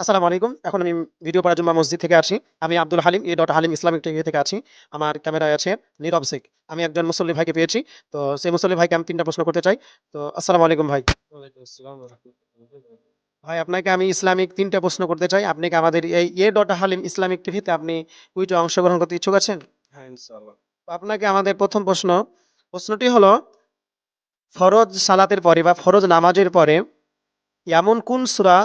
আসসালামু আলাইকুম। এখন আমি ভিডিও পড়ার জন্য মসজিদ থেকে আসি। আমি Abdul Halim a dot Halim Islamic TV থেকে আছি। আমার ক্যামেরায় আছে নীরব শেখ। আমি একজন মুসল্লি ভাইকে পেয়েছি। তো সেই মুসল্লি ভাইকে আমি তিনটা প্রশ্ন করতে চাই। তো আসসালামু আলাইকুম ভাই। ভাই আপনাকে আমি ইসলামিক তিনটা প্রশ্ন করতে চাই। আপনি কি আমাদের এই এ ডট হালিম ইসলামিক টিভিতে আপনি কুইটে অংশগ্রহণ করতে ইচ্ছুক আছেন? হ্যাঁ ইনশাআল্লাহ। আপনাকে আমাদের প্রথম প্রশ্ন প্রশ্নটি হলো ফরজ সালাতের পরে বা ফরজ নামাজের পরে এমন কোন সূরা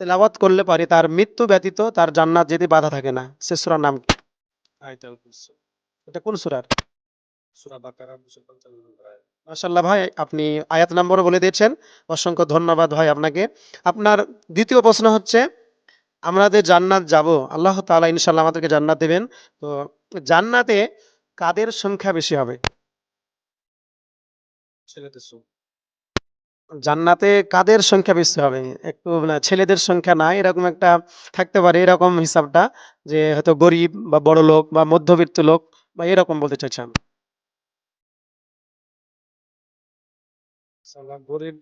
তেলাওয়াত করলে পারে তার মৃত্যু ব্যতীত তার জান্নাত যেতে বাধা থাকে না। সে সূরার নাম কি? এটা কোন সূরার? সূরা বাকারা 255 নম্বর আয়াত। মাশাআল্লাহ ভাই আপনি আয়াত নম্বর বলে দিয়েছেন। অসংখ্য ধন্যবাদ ভাই আপনাকে। আপনার দ্বিতীয় প্রশ্ন হচ্ছে আমরা যে জান্নাত যাব আল্লাহ তালা ইনশাল্লাহ আমাদেরকে জান্নাত দেবেন। তো জান্নাতে কাদের সংখ্যা বেশি হবে? ছেলেদের জান্নাতে কাদের সংখ্যা বেশি হবে? একটু মানে ছেলেদের সংখ্যা না এরকম একটা থাকতে পারে এরকম হিসাবটা যে হয়তো গরিব বা বড় লোক বা মধ্যবিত্ত লোক বা এরকম বলতে চাইছি আমি। ইনশাআল্লাহ গরিব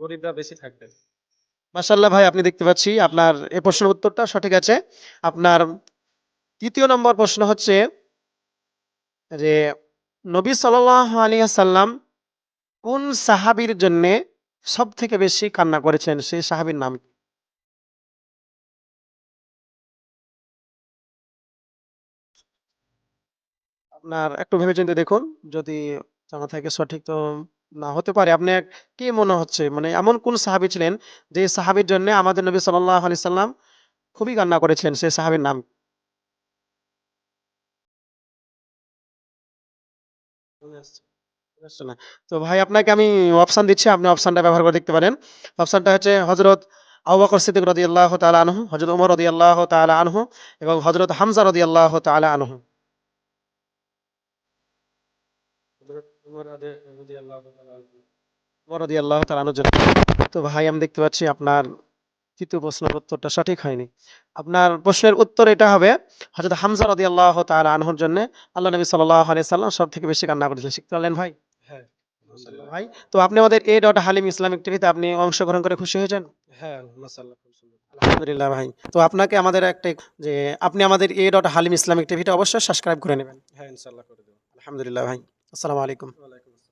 গরিবরা বেশি থাকবে। মাশাল্লাহ ভাই আপনি দেখতে পাচ্ছি আপনার এই প্রশ্নের উত্তরটা সঠিক আছে। আপনার তৃতীয় নম্বর প্রশ্ন হচ্ছে যে নবী সাল্লাল্লাহু আলাইহি সাল্লাম কোন সাহাবীর জন্য সব থেকে বেশি কান্না করেছেন? সেই সাহাবীর নাম? আপনার একটু ভেবে ভেবেচিন্তে দেখুন, যদি জানা থাকে সঠিক তো না হতে পারে। আপনি কি মনে হচ্ছে? মানে এমন কোন সাহাবী ছিলেন যে সাহাবীর জন্য আমাদের নবী সাল্লাল্লাহু আলাইহি সাল্লাম খুবই কান্না করেছেন সেই সাহাবীর নাম কি? তো ভাই, আপনাকে আমি অপশন দিচ্ছি, আপনি অপশনটা ব্যবহার করে দেখতে পারেন। অপশনটা হচ্ছে হযরত আবু বকর সিদ্দিক রাদিয়াল্লাহু তাআলা আনহু, হযরত ওমর রাদিয়াল্লাহু তাআলা আনহু এবং হজরত হামজা আল্লাহ উমর রাদি- রাদিয়াল্লাহু তাআলা আনহু। তো ভাই, আমি দেখতে পাচ্ছি আপনার তৃতীয় প্রশ্নের উত্তরটা সঠিক হয়নি। আপনার প্রশ্নের উত্তর এটা হবে, হযরত হামজা আল্লাহ তাআলা আনহুর জন্য আল্লাহ নবী সাল্লাল্লাহু আলাইহি সাল্লাম সব থেকে বেশি কান্না করেছিলেন। শিখতে পারলেন ভাই? ভাই তো আপনি আমাদের এ ডট হালিম ইসলামিক টিভিতে আপনি অংশগ্রহণ করে খুশি হয়েছেন হ্যাঁ আলহামদুলিল্লাহ। ভাই তো আপনাকে আমাদের একটা যে আপনি আমাদের এ ডট হালিম ইসলামিক টিভিটা অবশ্যই সাবস্ক্রাইব করে নেবেন। হ্যাঁ ইনশাল্লাহ করে দেবেন আলহামদুলিল্লাহ ভাই আসসালামু আলাইকুম।